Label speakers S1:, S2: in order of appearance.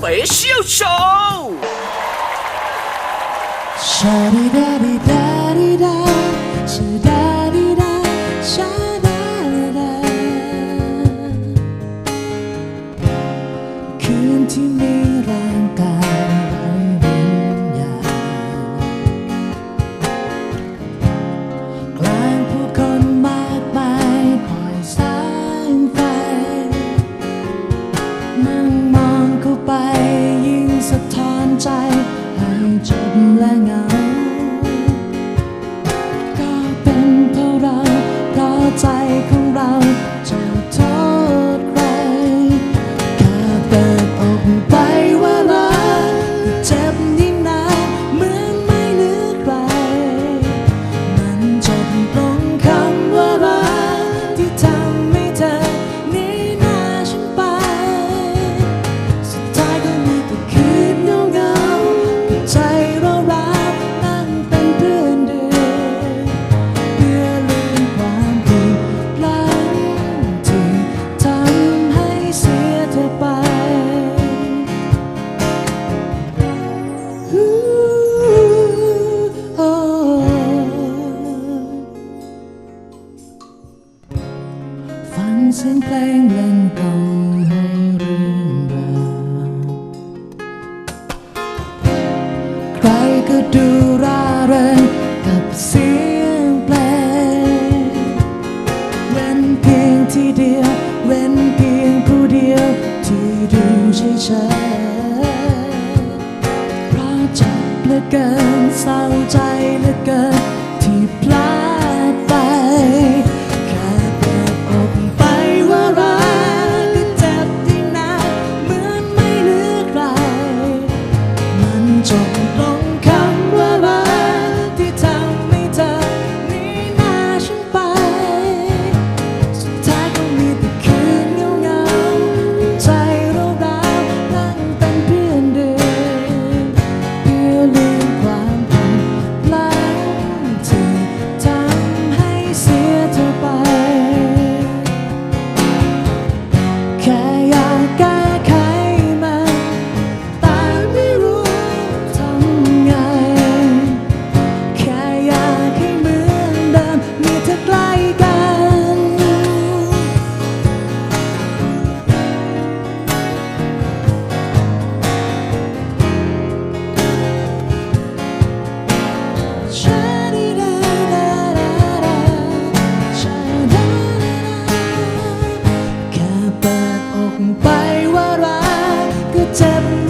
S1: เปเชี
S2: ยลโชว์ ชาดีดาดีดาดีดาชาดาดีดาชาดาดีดาคืนที่มีร่างกายไร้วิญญาณกลางผู้คนมากมายปล่อยแสงไฟนั่ง 在 ฟังเสียงเพลงเล่นกองให้เรื่องราวใคก็ดูร่าเริงกับเสียง ฉัเพราะจับเหลือเกินเศร้าใจเหลือเกิน ไปว่ารักก็เจ็บ